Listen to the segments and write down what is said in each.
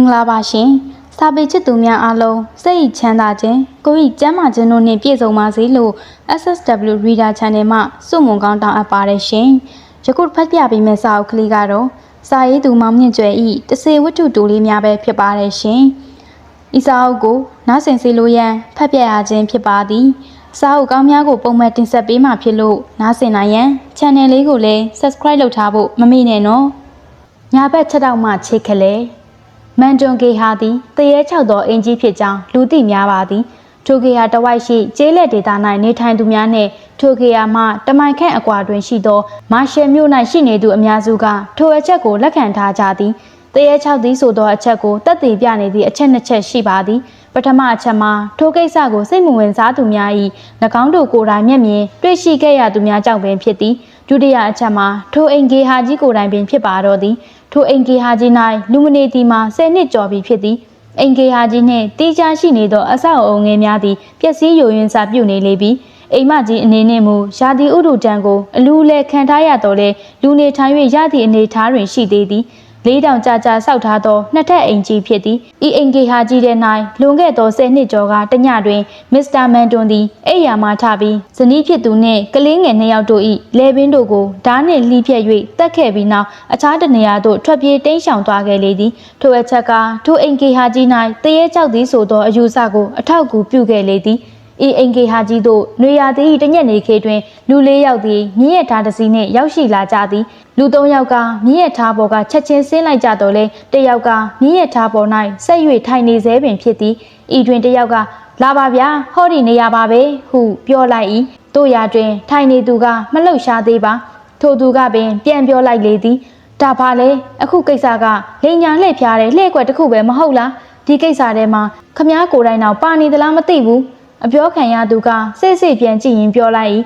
င်္ဂလာပါရှင်။စာပေချစ်သူများအားလုံးစိတ်ဤချမ်းသာခြင်းကိုယ်ဤကျန်းမာခြင်းတို့နှင့်ပြည့်စုံပါစေလို့ SSW Reader Channel မှစုမုံကောင်းတောင်းအပ်ပါတယ်ရှင်။ယခုဖတ်ပြပေးမယ့်စာအုပ်ကလေးကတော့စာရေးသူမောင်မြင့်ကျွယ်ဤတစေဝတ္ထုတူလေးများပဲဖြစ်ပါတယ်ရှင်။ဤစာအုပ်ကိုနားဆင်စေလိုရန်ဖတ်ပြရခြင်းဖြစ်ပါသည်။စာအုပ်ကောင်းများကိုပုံမှန်တင်ဆက်ပေးမှာဖြစ်လို့နားဆင်နိုင်ရန် channel လေးကိုလည်း subscribe လုပ်ထားဖို့မမေ့နဲ့နော်။ညာဘက်ချက်တော့မှချေခလဲ မန်တွန်ကေဟာသည်တရေချောက်သောအင်ကြီးဖြစ်ကြောင်းလူသိများပါသည်ထိုကေဟာတဝိုက်ရှိကျေးလက်ဒေသ၌နေထိုင်သူများနှင့်ထိုကေဟာမှတမိုင်ခန့်အကွာတွင်ရှိသောမာရှယ်မြို့၌ရှိနေသူအများစုကထိုအချက်ကိုလက်ခံထားကြသည်တရေချောက်သည်ဆိုသောအချက်ကိုတက်တည်ပြနေသည့်အချက်နှစ်ချက်ရှိပါသည်ပထမအချက်မှာထိုကိစ္စကိုစိတ်မဝင်စားသူများ၏၎င်းတို့ကိုယ်တိုင်မျက်မြင်တွေ့ရှိခဲ့ရသူများကြောင့်ပင်ဖြစ်သည်ဒုတိယအချက်မှာထိုအိမ်ကေဟာကြီးကိုယ်တိုင်ပင်ဖြစ်ပါတော့သည် ထိုအိမ်ကေဟာကြီး၌လူမနေသည်မှာ10နှစ်ကျော်ပြီဖြစ်သည်အိမ်ကေဟာကြီးနှင့်တီးခြားရှိနေသောအဆောက်အုံငယ်များသည်ပျက်စီးယိုယွင်းစာပြုနေလေပြီအိမ်မကြီးအနေနှင့်မူရာသီဥတုတံကိုအလူလဲခံထားရတော့လေလူနေထိုင်၍ရသည့်အနေထားတွင်ရှိသေးသည် လေးတောင်ကြာကြာဆောက်ထားသောနှစ်ထပ်အိမ်ကြီးဖြစ်သည်ဤအိမ်ကေဟာကြီးတဲ့၌လွန်ခဲ့သော10နှစ်ကျော်ကတညတွင်မစ္စတာမန်တွန်သည်အိယာမှထပြီးဇနီးဖြစ်သူနှင့်ကလေးငယ်နှစ်ယောက်တို့၏လဲပင်တို့ကိုဓားနှင့်လှီးဖြက်၍တက်ခဲ့ပြီးနောက်အခြားတနေရာသို့ထွက်ပြေးတိမ်းရှောင်သွားခဲ့လေသည်ထိုအချက်ကထိုအိမ်ကေဟာကြီး၌တရေကြောက်သည်ဆိုသောအယူဆကိုအထောက်အကူပြုခဲ့လေသည် ဤအင်ကေဟာကြီးတို့နွေရာသီတညက်နေခေတွင်လူလေးယောက်သည်မြင်းရထားတစ်စီးနှင့်ရောက်ရှိလာကြသည်လူသုံးယောက်ကမြင်းရထားပေါ်ကချက်ချင်းဆင်းလိုက်ကြတော့လေတစ်ယောက်ကမြင်းရထားပေါ်၌ဆက်၍ထိုင်နေသေးပင်ဖြစ်သည်ဤတွင်တစ်ယောက်ကလာပါဗျာဟောဒီနေရပါပဲဟုပြောလိုက်၏တို့ရာတွင် ထိုင်နေသူကမလှုပ်ရှားသေးပါထိုသူကပင် ပြန်ပြောလိုက်လေသည်ဒါပါလေအခုကိစ္စကလိန်ညာလှည့်ဖျားတဲ့လှည့်ကွက်တစ်ခုပဲမဟုတ်လားဒီကိစ္စထဲမှာခမားကိုယ်တိုင်တော့ပါနေသလားမသိဘူး အပြောခံရသူကစိတ်စိတ်ပြန်ကြည့်ရင်ပြောလိုက်၏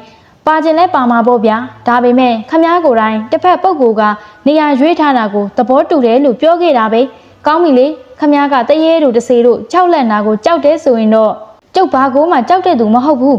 ပါကျင်လဲပါမှာပေါ့ဗျာဒါပေမဲ့ခမားကိုယ်တိုင်တစ်ဖက်ပုဂ္ဂိုလ်ကနေရာရွေးထားတာကိုသဘောတူတယ်လို့ပြောခဲ့တာပဲကောင်းပြီလေခမားကတရေတို့တစေတို့ကြောက်လက်နာကိုကြောက်တယ်ဆိုရင်တော့ကျုပ်ဘာကိုမှကြောက်တဲ့သူမဟုတ်ဘူး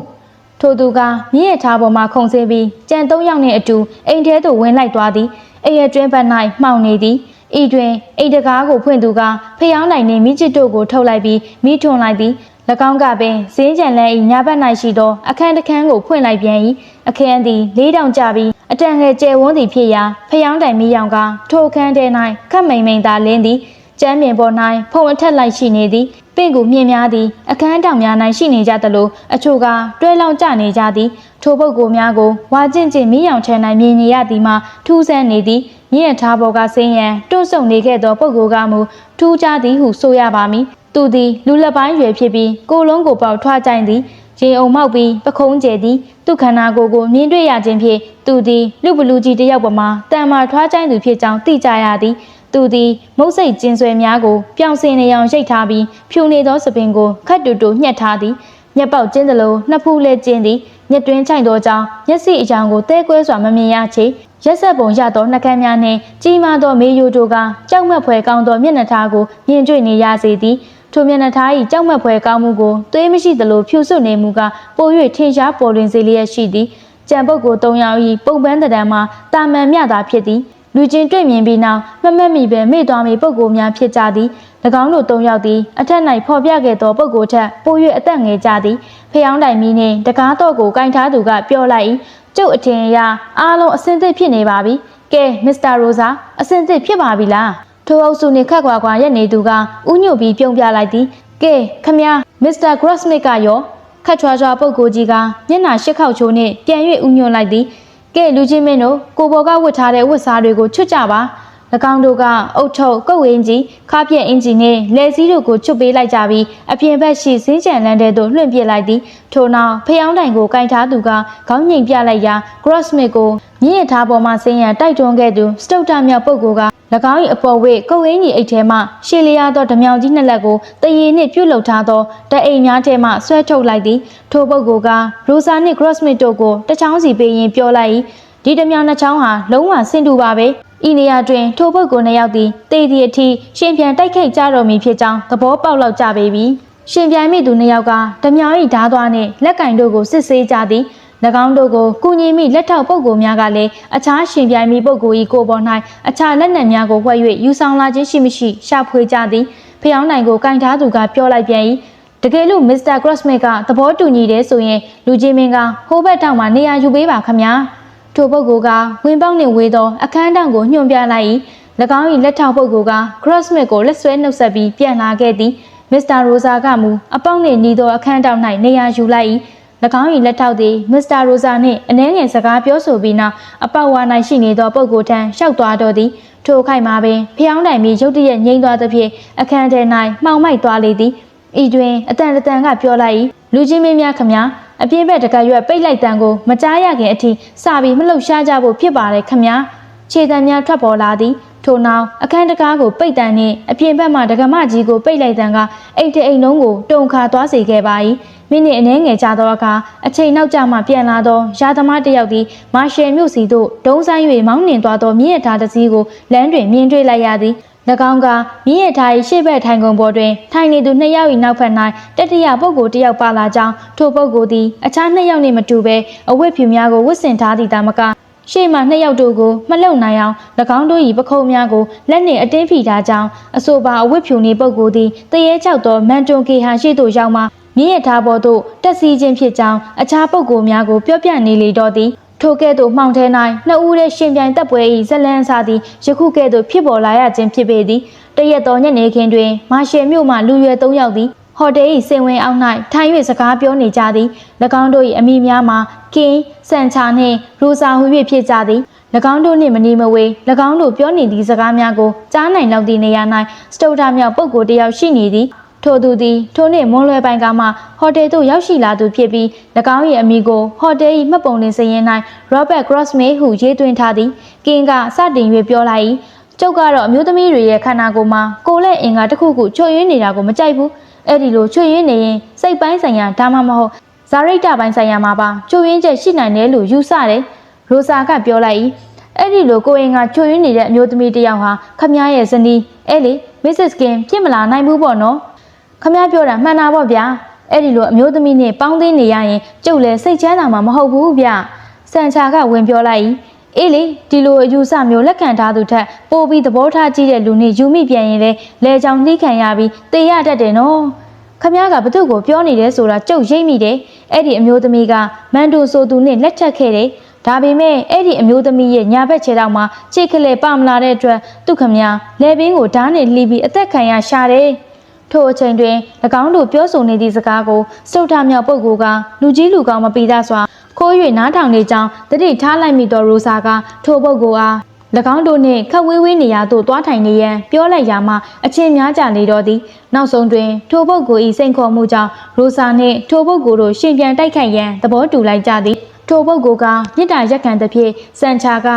ထိုသူကမြင့်ရထားပေါ်မှာခုန်ဆင်းပြီးကြံသုံးယောက်နဲ့အတူအိမ်ထဲသို့ဝင်လိုက်သွားသည်အိမ်ရတွင်းဘက်၌မှောင်နေသည်ဤတွင်အိမ်တကားကိုဖွင့်သူကဖျောင်းနိုင်နေမိချစ်တို့ကိုထုတ်လိုက်ပြီးမိထွန်လိုက်သည်၎ င်းကပင်ဇင်းကြံလဲ၏ညာဘက်၌ရှိသော အခန်းတစ်ခန်းကိုဖွင့်လိုက်ပြန်၏အခန်းသည်လေးတောင်ကျပြီးအတန်ငယ်ကျယ်ဝန်းသည်ဖြစ်ရာဖျောင်းတိုင်မိရောင်ကထိုအခန်းထဲ၌ခတ်မိန်မိန်သာလင်းသည်ကျမ်းပြင်ပေါ်၌ဖုံအထက်လိုက်ရှိနေသည်ပင့်ကူမြင့်များသည်အခန်းတောင်များ၌ရှိနေကြသလိုအချို့ကတွဲလောင်ကျနေကြသည်ထိုပုဂ္ဂိုလ်များကိုဝါကျင့်ကျင့်မိရောင်ထဲ၌မြင်နေရသည်မှာထူးဆန်းနေသည်မြင့်ရထားပေါ်ကဆင်းရန်တွန့်ဆုတ်နေခဲ့သောပုဂ္ဂိုလ်ကမူထူးခြားသည်ဟုဆိုရပါမည် သူသည်လူလက်ပိုင်းရွယ်ဖြစ်ပြီးကိုယ်လုံးကိုပေါက်ထွားကြိုင်သည်ရေအုံမောက်ပြီးပခုံးကျဲသည်သူခန္ဓာကိုယ်ကိုမြင်တွေ့ရခြင်းဖြင့်သူသည်လူပလူကြီးတစ်ယောက်ပမာတန်မာထွားကြိုင်သူဖြစ်ကြောင်းသိကြရသည်သူသည်မုတ်စိတ်ကျင်းဆွဲများကိုပြောင်စင်နေအောင်ရိတ်ထားပြီးဖြူနေသောစပင်ကိုခတ်တူတူညှက်ထားသည်မျက်ပေါက်ကျင်းသလိုနှစ်ဖူးလဲကျင်းသည်မျက်တွင်းချိုင်သောကြောင့်မျက်စိအကြောင်ကိုတဲကွဲစွာမမြင်ရချေရက်ဆက်ပုံရသောနှကမ်းများနှင့်ကြီးမားသောမေယိုတို့ကကြောက်မက်ဖွယ်ကောင်းသောမျက်နှာထားကိုမြင်တွေ့နေရစေသည် ထိုမျက်နှာထား၏ကြောက်မက်ဖွယ်ကောင်းမှုကိုသွေးမရှိသလိုဖြူစွနေမှုကပို၍ထင်ရှားပေါ်လွင်စေလျက်ရှိသည်ကြံပုတ်ကို၃ယောက်၏ပုံပန်းတံတန်းမှာတာမန်မြတာဖြစ်သည်လူချင်းတွေ့မြင်ပြီးနောက်မမက်မိပဲမေ့သွားမည်ပုံကိုများဖြစ်ကြသည်၎င်းတို့၃ယောက်သည်အထက်၌ဖော်ပြခဲ့သောပုံကိုထက်ပို၍အသက်ငယ်ကြသည်ဖျောင်းတိုင်မီနှင့်တကားတော့ကိုကင်ထားသူကပြောလိုက်၏ကျုပ်အထင်အရအားလုံးအစင်သစ်ဖြစ်နေပါပြီကဲမစ္စတာရိုဇာအစင်သစ်ဖြစ်ပါပြီလား ထိုအုပ်စုနှင့်ခက်ခွာခွာရက်နေသူကဥညွတ်ပြီးပြုံးပြလိုက်သည်ကဲခမများမစ္စတာဂရော့စမစ်ကရောခတ်ချွာချွာပုတ်ကိုကြီးကမျက်နှာရှစ်ခေါက်ချိုးနှင့်ပြန်၍ဥညွတ်လိုက်သည်ကဲလူချင်းမင်းတို့ကိုဘော်ကဝတ်ထားတဲ့ဝတ်စားတွေကိုချွတ်ကြပါ၎ င်းတို့ကအုတ်ထုတ်ကုတ်ဝင်းကြီးခါပြက်အင်ဂျင်နဲ့လက်စည်းတို့ကိုချွတ်ပေးလိုက်ကြပြီးအပြင်ဘက်ရှိစင်းကြံလန်းတဲ့သို့လွှင့်ပစ်လိုက်သည်ထို့နောက်ဖျောင်းတိုင်ကိုကင်ထားသူကခေါင်းငိမ်ပြလိုက်ရာ Grossmith ကိုမြင့်ရထားပေါ်မှဆင်းရန်တိုက်တွန်းခဲ့သူစတုတ်တမြောက်ပုဂ္ဂိုလ်က၎င်း၏အပေါ်ဝိတ်ကုတ်ဝင်းကြီးအိတ်ထဲမှရှေလျားသောဓမြောင်ကြီးနှစ်လက်ကိုတရေနှင့်ပြုတ်လုထားသောတအိမ်များထဲမှဆွဲထုတ်လိုက်သည်ထိုပုဂ္ဂိုလ်ကရိုဆာနှင့် Grossmith တို့ကိုတချောင်းစီပေးရင်းပြောလိုက်၏ဒီဓမြောင်နှချောင်းဟာလုံးဝဆင်တူပါပဲ ဤနေရာတွင်ထိုပုဂ္ဂိုလ်နှစ်ယောက်သည်တေဒီအထိရှင်ပြန်တိုက်ခိုက်ကြတော်မူဖြစ်ကြောင်းသဘောပေါက်လောက်ကြပေပြီရှင်ပြိုင်မိသူနှစ်ယောက်ကဓမြောင်၏ဓားသွားနှင့်လက်ကင်တို့ကိုစစ်ဆေးကြသည်၎င်းတို့ကိုကုညီမိလက်ထောက်ပုဂ္ဂိုလ်များကလည်းအခြားရှင်ပြိုင်မိပုဂ္ဂိုလ်၏ကိုယ်ပေါ်၌အခြားလက်နက်များကိုဝှက်၍ယူဆောင်လာခြင်းရှိမရှိရှာဖွေကြသည်ဖျောင်းနိုင်ကိုကင်ထားသူကပြောလိုက်ပြန်၏တကယ်လို့မစ္စတာကရော့စမစ်ကသဘောတူညီတယ်ဆိုရင်လူကြီးမင်းကဟိုးဘက်တောင်မှနေရာယူပေးပါခမညာ ထိုပုဂ္ဂိုလ်ကဝင်ပေါက်နှင့်ဝေးသောအခန်းတောင်ကိုညွှန်ပြလိုက်၏၎င်း၏လက်ထောက်ပုဂ္ဂိုလ်ကကရော့စမစ်ကိုလက်ဆွဲနှုတ်ဆက်ပြီးပြန်လာခဲ့သည်မစ္စတာရိုဇာကမူအပေါက်နှင့်ညီသောအခန်းတောင်၌နေရာယူလိုက်၏၎င်း၏လက်ထောက်သည်မစ္စတာရိုဇာနှင့်အနှဲငယ်စကားပြောဆိုပြီးနောက်အပေါက်ဝါ၌ရှိနေသောပုဂ္ဂိုလ်ထံလျှောက်သွားတော့သည်ထိုခိုက်မှာပင်ဖျောင်းတိုင်ပြီးရုတ်တရက်ငိမ့်သွားသဖြင့်အခန်းထဲ၌မှောင်မိုက်သွားလေသည်ဤတွင်အတန်တန်ကပြောလိုက်၏လူချင်းမင်းများခမညာ အပြင်းဘက်တကရွက်ပိတ်လိုက်တန်ကိုမကြားရခင်အထိစပြီးမလှုပ်ရှားကြဖို့ဖြစ်ပါတယ်ခမညာခြေတံများထွက်ပေါ်လာသည်ထို့နောက်အခန်းတကားကိုပိတ်တန်နှင့်အပြင်ဘက်မှဒကမကြီးကိုပိတ်လိုက်တန်ကအိတ်တအိမ်လုံးကိုတုံခါသွားစေခဲ့ပါ၏မိနစ်အနည်းငယ်ကြာသောအခါအချိန်နောက်ကျမှပြန်လာသောရာသမားတစ်ယောက်သည်မာရှယ်မြို့စီသို့ဒုံဆိုင်၍မောင်းနှင်သွားသောမြင့်ရထားတစ်စီးကိုလမ်းတွင်မြင်တွေ့လိုက်ရသည်၎ င်းကမြင့်ရထား၏ရှေ့ဘက်ထိုင်ကုန်ပေါ်တွင်ထိုင်နေသူနှစ်ယောက်၏နောက်ဘက်၌တတိယပုဂ္ဂိုလ်တစ်ယောက်ပါလာကြောင်းထိုပုဂ္ဂိုလ်သည်အခြားနှစ်ယောက်နှင့်မတူဘဲအဝတ်ဖြူများကိုဝတ်ဆင်ထားသည့်တာမကရှေ့မှနှစ်ယောက်တို့ကိုမလုံနိုင်အောင်၎င်းတို့၏ပခုံးများကိုလက်နှင့်အတင်းဖိထားကြောင်းအဆိုပါအဝတ်ဖြူနေပုဂ္ဂိုလ်သည်တရေချောက်သောမန်တွန်ကေဟာရှိသို့ရောက်မှမြင့်ရထားပေါ်သို့တက်စီခြင်းဖြစ်ကြောင်းအခြားပုဂ္ဂိုလ်များကိုပြောပြနေလေတော့သည် ထိုကဲ့သို့မှောင်ထဲ၌နှစ်ဦးရဲ့ရှင်ပြိုင်တပ်ပွဲ၏ဇလန်းစားသည်ယခုကဲ့သို့ဖြစ်ပေါ်လာရခြင်းဖြစ်ပေသည်တရက်တော်ညနေခင်းတွင်မာရှယ်မြို့မှလူရွယ်၃ယောက်သည်ဟိုတယ်၏စင်ဝင်အောက်၌ထိုင်၍စကားပြောနေကြသည်၎င်းတို့၏အမိများမှာကင်းစန်ချာနှင့်ရိုစာဟူ၍ဖြစ်ကြသည်၎င်းတို့နှင့်မနီမဝေး၎င်းတို့ပြောနေသည့်စကားများကိုကြားနိုင်လောက်သည့်နေရာ၌စတုတာမြောက်ပုဂ္ဂိုလ်တစ်ယောက်ရှိနေသည် ထိုသူသည်ထိုနေ့မွန်းလွယ်ပိုင်းကမှဟိုတယ်သို့ရောက်ရှိလာသူဖြစ်ပြီး၎င်း၏အမိကိုဟိုတယ်၏မှတ်ပုံတင်စရင်၌ရောဘတ်ဂရော့စမေးဟုရေးသွင်းထားသည်ကင်းကစတင်၍ပြောလိုက်၏ကျုပ်ကတော့အမျိုးသမီးတွေရဲ့ခန္ဓာကိုယ်မှာကိုယ်လက်အင်္ဂါတစ်ခုခုချွတ်ယွင်းနေတာကိုမကြိုက်ဘူးအဲ့ဒီလိုချွတ်ယွင်းနေရင်စိတ်ပိုင်းဆိုင်ရာဒါမှမဟုတ်ဇာရိတပိုင်းဆိုင်ရာမှာပါချွတ်ယွင်းချက်ရှိနိုင်တယ်လို့ယူဆတယ်ရိုစာကပြောလိုက်၏အဲ့ဒီလိုကိုယ်အင်္ဂါချွတ်ယွင်းနေတဲ့အမျိုးသမီးတစ်ယောက်ဟာခမည်းရဲ့ဇနီးအဲ့လေမစ္စစ်ကင်ဖြစ်မလာနိုင်ဘူးပေါ့နော် ခမည်းပြောတာမှန်တာပေါ့ဗျာအဲ့ဒီလိုအမျိုးသမီးနဲ့ပေါင်းသိနေရရင်ကျုပ်လည်းစိတ်ချမ်းသာမှာမဟုတ်ဘူးဗျစန်ချာကဝင်ပြောလိုက်၏အေးလေဒီလိုအယူဆမျိုးလက်ခံထားသူထက်ပိုပြီးသဘောထားကြီးတဲ့လူနဲ့ယူမိပြန်ရင်လေလဲချောင်နှိခံရပြီးတေရတတ်တယ်နော်ခမည်းကဘသူ့ကိုပြောနေတယ်ဆိုတာကြုတ်ရိပ်မိတယ်အဲ့ဒီအမျိုးသမီးကမန်တိုဆိုသူနဲ့လက်ထပ်ခဲ့တယ်ဒါပေမဲ့အဲ့ဒီအမျိုးသမီးရဲ့ညာဘက်ခြေထောက်မှာခြေကလေးပမလာတဲ့အတွက်သူ့ခမည်းလဲဘင်းကိုဓာတ်နဲ့လှီးပြီးအသက်ခံရရှာတယ် ထို့အချိန်တွင်၎င်းတို့ပြောဆိုနေသည့်စကားကိုစုတ်ထမြောက်ပုဂ္ဂိုလ်ကလူကြီးလူကောင်းမပီသားစွာခိုး၍နားထောင်နေကြောင်းတတိထားလိုက်မိသောရိုစာကထိုပုဂ္ဂိုလ်အား၎င်းတို့နှင့်ခက်ဝေးဝေးနေရာသို့သွားထိုင်နေရန်ပြောလိုက်ရာမှအချင်းများကြလေတော့သည်နောက်ဆုံးတွင်ထိုပုဂ္ဂိုလ်၏စိန်ခေါ်မှုကြောင့်ရိုစာနှင့်ထိုပုဂ္ဂိုလ်တို့ရှင်ပြန်တိုက်ခိုက်ရန်သဘောတူလိုက်ကြသည်ထိုပုဂ္ဂိုလ်ကမြစ်တာရက်ခံသဖြင့်စန်ချာက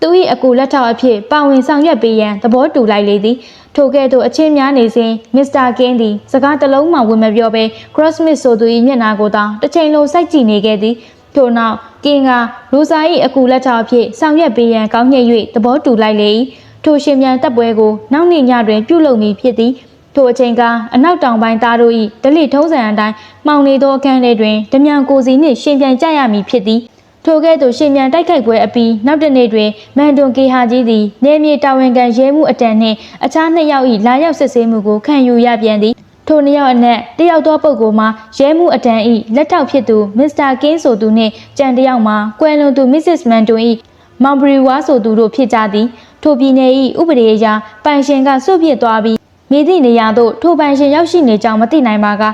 သူ၏အကူလက်ထောက်အဖြစ်ပါဝင်ဆောင်ရွက်ပေးရန်သဘောတူလိုက်လေသည်ထိုကဲ့သို့အချင်းများနေစဉ်မစ္စတာကင်းသည်စကားတစ်လုံးမှဝင်မပြောဘဲ Crossmith ဆိုသူ၏မျက်နှာကိုသာတစ်ချိန်လုံးစိုက်ကြည့်နေခဲ့သည်ထို့နောက်ကင်းကရိုစာ၏အကူလက်ထောက်အဖြစ်ဆောင်ရွက်ပေးရန်ကောင်းညှိ၍သဘောတူလိုက်လေ၏ထိုရှင်ပြန်တပ်ပွဲကိုနောက်နေ့ညတွင်ပြုလုပ်မည်ဖြစ်သည်ထိုအချိန်ကအနောက်တောင်ပိုင်းသားတို့၏ဒလိထုံးစံအတိုင်းမှောင်နေသောအခန်းထဲတွင်ဓမြကိုစီနှင့်ရှင်ပြန်ကြရမည်ဖြစ်သည် ထိုကဲ့သို့ရှင်မြန်တိုက်ခိုက်ပွဲအပြီးနောက်တစ်နေ့တွင်မန်တွန်ကေဟာကြီးသည်နေမြေတာဝန်ခံရဲမှုအတန်နှင့်အခြားနှစ်ယောက်၏လာရောက်စစ်ဆေးမှုကိုခံယူရပြန်သည်ထိုနှစ်ယောက်အနက်တယောက်သောပုဂ္ဂိုလ်မှာရဲမှုအတန်၏လက်ထောက်ဖြစ်သူမစ္စတာကင်းဆိုသူနှင့်ကြံတယောက်မှာကွယ်လွန်သူမစ္စစ်မန်တွန်၏မောင်ဘရီဝါဆိုသူတို့ဖြစ်ကြသည်ထိုပြည်နယ်၏ဥပဒေအရပိုင်ရှင်ကစွန့်ပစ်သွားပြီးမိသည့်နေရာသို့ထိုပိုင်ရှင်ရောက်ရှိနေကြောင်းမသိနိုင်ပါက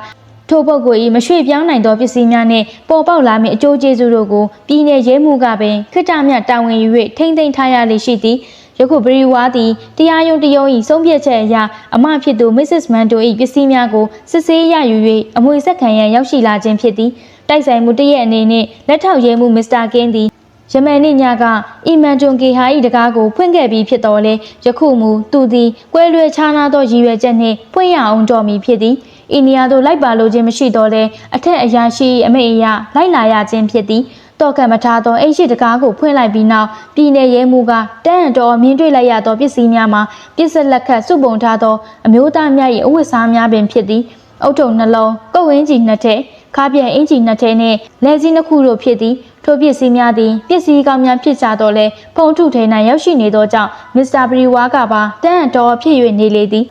ထိုပုဂ္ဂိုလ်၏မရွှေ့ပြောင်းနိုင်သောပစ္စည်းများနှင့်ပေါ်ပေါက်လာမည့်အကျိုးကျေးဇူးတို့ကိုပြည်내ရဲမှုကပင်ခိတ္တမြတာဝန်ယူ၍ထိမ့်သိမ်းထားရလေရှိသည်ယခုဘရီဝါသည်တရားရုံးတရုံး၏ဆုံးဖြတ်ချက်အရအမဖြစ်သူ Mrs. Manto ၏ပစ္စည်းများကိုစစ်ဆေးရယူ၍အမွေဆက်ခံရန်ရောက်ရှိလာခြင်းဖြစ်သည်တိုက်ဆိုင်မှုတရက်အနေနှင့်လက်ထောက်ရဲမှုမစ္စတာကင်းသည်ယမန်နေ့ညကအီမန်တွန်ကေဟာ၏တကားကိုဖွင့်ခဲ့ပြီးဖြစ်တော်လဲယခုမူသူသည်ကွဲလွဲခြားနာသောရည်ရွယ်ချက်နှင့်ဖွင့်ရအောင်တော်မူဖြစ်သည် အိန္ဒိယသို့လိုက်ပါလိုခြင်းမရှိတော့လဲအထက်အရာရှိအမိတ်အရလိုက်လာရခြင်းဖြစ်သည်တော့ကံမထားသောအိတ်ရှိတကားကိုဖွင့်လိုက်ပြီးနောက်ပြည်내ရဲမှုကတန်းတော်မြင်တွေ့လိုက်ရသောပစ္စည်းများမှာပစ္စလက်ခတ်စုပုံထားသောအမျိုးသားများ၏အဝတ်စားများပင်ဖြစ်သည်အုတ်ထုံနှလုံးကုတ်ဝင်းကြီးနှစ်ထည့်ကားပြန်အင်ဂျီနှစ်ထဲနှင့်လဲစည်းနှစ်ခုတို့ဖြစ်သည်ထိုပစ္စည်းများသည်ပစ္စည်းကောင်းများဖြစ်ကြတော့လဲဖုံထုထဲ၌ရောက်ရှိနေသောကြောင့်မစ္စတာဘရီဝါကပါတန်အတော်ဖြစ်၍နေလေသည်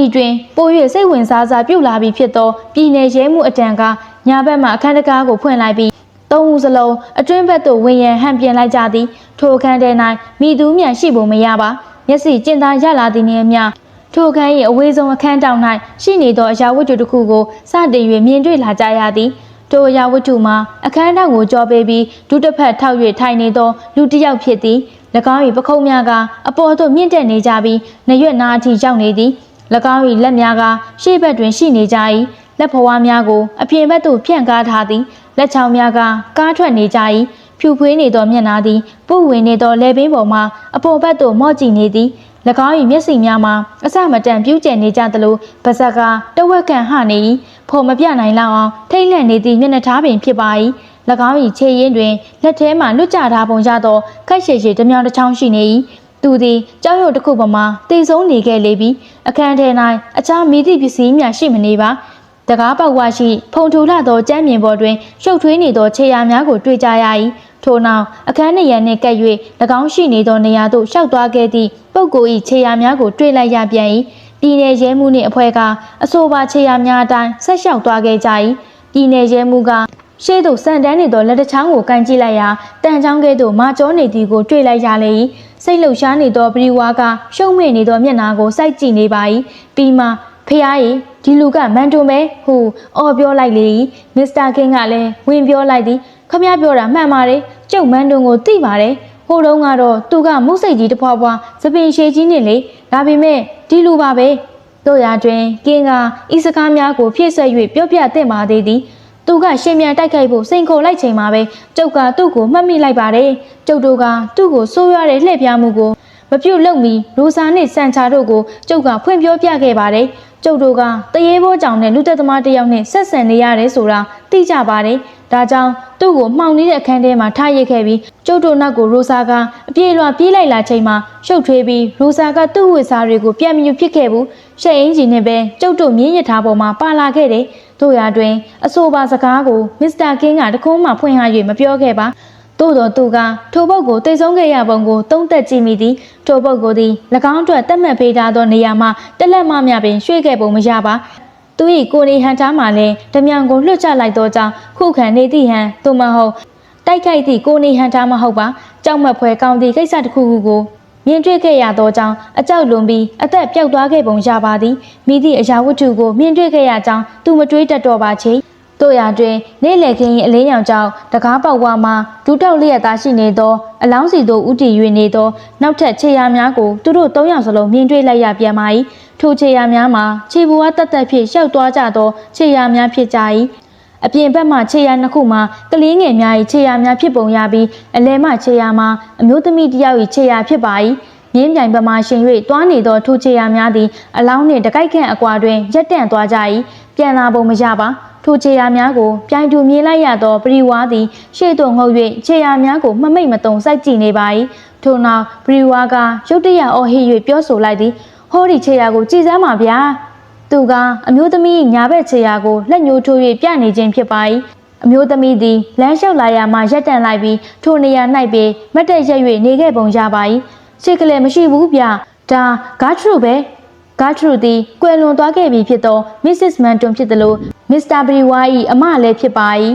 ဤတွင်ပို၍စိတ်ဝင်စားစားပြုတ်လာပြီးဖြစ်သောပြည်내ရဲမှုအတန်ကညာဘက်မှအခန်းတကားကိုဖွင့်လိုက်ပြီးသုံးဦးစလုံးအတွင်းဘက်သို့ဝင်ရန်ဟန်ပြင်လိုက်ကြသည်ထိုအခန်းထဲ၌မိသူမြန်ရှိဖို့မရပါမျက်စိကျင်သားရလာသည်နှင့်အမျှထိုအခန်း၏အဝေးဆုံးအခန်းတောင်၌ရှိနေသောအရာဝတ္ထုတစ်ခုကိုစတင်၍မြင်တွေ့လာကြရသည်ထိုအရာဝတ္ထုမှာအခန်းတောင်ကိုကြောပေးပြီးဒုတစ်ဖက်ထောက်၍ထိုင်နေသောလူတစ်ယောက်ဖြစ်သည်၎င်း၏ပခုံးများကအပေါ်သို့မြင့်တက်နေကြပြီးနှရွက်နာအထိရောက်နေသည်၎ င်း၏လက်များကရှေ့ဘက်တွင်ရှိနေကြ၏လက်ဖွားများကိုအပြင်ဘက်သို့ဖြန့်ကားထားသည်လက်ချောင်းများကကားထွက်နေကြ၏ဖြူဖွေးနေသောမျက်နှာသည်ပုဝင်နေသောလက်ပင်ပေါ်မှအပေါ်ဘက်သို့မော့ကြည့်နေသည်၎င်း၏မျက်စိများမှာအစမတန်ပြူးကျယ်နေကြသလိုပါဇက်ကတဝက်ကန်ဟနေ၏ဖော်မပြနိုင်လောက်အောင်ထိတ်လန့်နေသည့်မျက်နှာထားပင်ဖြစ်ပါ၏၎င်း၏ခြေရင်းတွင်လက်ထဲမှလွတ်ကျထားပုံရသောခိုက်ရှည်ရှည်တစ်မြောင်တစ်ချောင်းရှိနေ၏ သူသည်ကြောက်ရွံ့တစ်ခုပေါ်မှာတေဆုံးနေခဲ့လေပြီအခန်းထဲ၌အခြားမိသည့်ပစ္စည်းများရှိမနေပါတကားပေါက်ဝရှိဖုံထူလာသောကြမ်းမြင်ပေါ်တွင်ရှုပ်ထွေးနေသောခြေရာများကိုတွေ့ကြရ၏ထို့နောက်အခန်းနှစ်ရံနှင့်ကပ်၍၎င်းရှိနေသောနေရာသို့ရှောက်သွားခဲ့သည့်ပုပ်ကို၏ခြေရာများကိုတွေ့လိုက်ရပြန်၏ပြည်내ရဲမှုနှင့်အဖွဲ့ကအဆိုပါခြေရာများအတိုင်းဆက်လျှောက်သွားခဲ့ကြ၏ပြည်내ရဲမှုကရှေ့သို့စံတန်းနေသောလက်တစ်ချောင်းကိုကန်ကြည့်လိုက်ရာတန်ချောင်းကဲ့သို့မာကျောနေသည်ကိုတွေ့လိုက်ရလေ၏ စိတ်လှုပ်ရှားနေသောပရိဝါကရှုံ့မဲ့နေသောမျက်နှာကိုစိုက်ကြည့်နေပါ၏ပြီးမှဖះရီဒီလူကမန်တိုမဲဟုအော်ပြောလိုက်လေ၏မစ္စတာကင်းကလည်းဝင်ပြောလိုက်သည်ခမရပြောတာမှန်ပါတယ်ကျုပ်မန်တုံကိုသိပါတယ်ဟိုတုန်းကတော့သူကမုတ်စိတ်ကြီးတစ်ဖွာဖွာသပင်ရှည်ကြီးနဲ့လေဒါပေမဲ့ဒီလူပါပဲတို့ရတွင်ကင်းကဤစကားများကိုဖြည့်ဆွက်၍ပြောပြသင့်ပါသေးသည် သူကရှင်မြန်တိုက်ခိုက်ဖို့စိန်ခေါ်လိုက်ချိန်မှာပဲကျုပ်ကသူ့ကိုမှတ်မိလိုက်ပါတယ်ကျုပ်တို့ကသူ့ကိုဆိုးရွားတဲ့လှည့်ဖျားမှုကိုမပြုတ်လုံမီရိုစာနဲ့စန်ချာတို့ကိုကျုပ်ကဖွင့်ပြောပြခဲ့ပါတယ်ကျုပ်တို့ကတရေဘောကြောင့်နဲ့လူသက်သမားတစ်ယောက်နဲ့ဆက်ဆံနေရတယ်ဆိုတာသိကြပါတယ်ဒါကြောင့်သူ့ကိုမှောင်နေတဲ့အခန်းထဲမှာထားရစ်ခဲ့ပြီးကျုပ်တို့နောက်ကိုရိုစာကအပြေလွှာပြေးလိုက်လာချိန်မှာရှုပ်ထွေးပြီးရိုစာကသူ့ဝစ်စားတွေကိုပြန်မယူဖြစ်ခဲ့ဘူးရှက်အင်းကြီးနဲ့ပဲကျုပ်တို့မြင်းရထားပေါ်မှာပါလာခဲ့တယ် တို့ရာတွင် အဆိုပါစကားကိုမစ္စတာကင်းကတခုံးမှဖွင့်ဟ၍မပြောခဲ့ပါသို့တော်သူကထိုပုတ်ကိုတိတ်ဆုံးခဲ့ရပုံကိုသုံးသက်ကြည့်မိသည်ထိုပုတ်ကိုသည်၎င်းအတွက်တတ်မှတ်ပေးထားသောနေရာမှာတက်လက်မမြပင်ရွှေ့ခဲ့ပုံမရပါသူ၏ကိုနေဟန်သားမှလည်းဓမြောင်ကိုလွှတ်ချလိုက်သောကြောင့်ခုခံနေသည့်ဟန်သို့မဟုတ်တိုက်ခိုက်သည့်ကိုနေဟန်သားမဟုတ်ပါကြောက်မက်ဖွယ်ကောင်းသည့်ကိစ္စတစ်ခုခုကို မြင်တွေ့ခဲ့ရသောကြောင့်အကြောက်လွန်ပြီးအသက်ပျောက်သွားခဲ့ပုံရပါသည်မိသည့်အရာဝတ္ထုကိုမြင်တွေ့ခဲ့ရကြောင်းသူမတွေးတတ်တော့ပါချေတို့ရာတွင်နေ့လည်ခင်း၏အလင်းရောင်ကြောင့်တကားပေါက်ဝါမှာဒူးတောက်လျက်သားရှိနေသောအလောင်းစီသို့ဥတီ၍နေသောနောက်ထပ်ခြေရာများကိုသူတို့သုံးယောက်စလုံးမြင်တွေ့လိုက်ရပြန်ပါ၏ထိုခြေရာများမှာခြေဘဝတက်တက်ဖြင့်ရှောက်သွားကြသောခြေရာများဖြစ်ကြ၏ အပြင်ဘက်မှခြေရာနှစ်ခုမှာကလေးငယ်များ၏ခြေရာများဖြစ်ပုံရပြီးအလဲမှခြေရာမှာအမျိုးသမီးတစ်ယောက်၏ခြေရာဖြစ်ပါ၏မြင်းပြိုင်ပမာရှင်၍တွားနေသောထိုခြေရာများသည်အလောင်းနှင့်တကိုက်ခန့်အကွာတွင်ရက်တန့်သွားကြ၏ပြန်လာပုံမရပါထိုခြေရာများကိုပြိုင်တူမြင်လိုက်ရသောပရိဝါသည်ရှေ့သို့ငုပ်၍ခြေရာများကိုမမိတ်မတုံစိုက်ကြည့်နေပါ၏ထို့နောက်ပရိဝါကရုတ်တရက်အော်ဟစ်၍ပြောဆိုလိုက်သည်ဟောဒီခြေရာကိုကြည်စမ်းပါဗျာ သူကအမျိုးသမီးညာဘက်ခြေရာကိုလက်ညှိုးထိုး၍ပြနေခြင်းဖြစ်ပါ၏အမျိုးသမီးသည်လမ်းလျှောက်လာရမှရက်တန့်လိုက်ပြီးထိုနေရာ၌ပင်မတ်တက်ရက်၍နေခဲ့ပုံရပါ၏စိတ်ကလေးမရှိဘူးဗျဒါဂါထရုပဲဂါထရုသည်ကွယ်လွန်သွားခဲ့ပြီဖြစ်သော Mrs. Manton ဖြစ်သလို Mr. Brewer ၏အမလည်းဖြစ်ပါ၏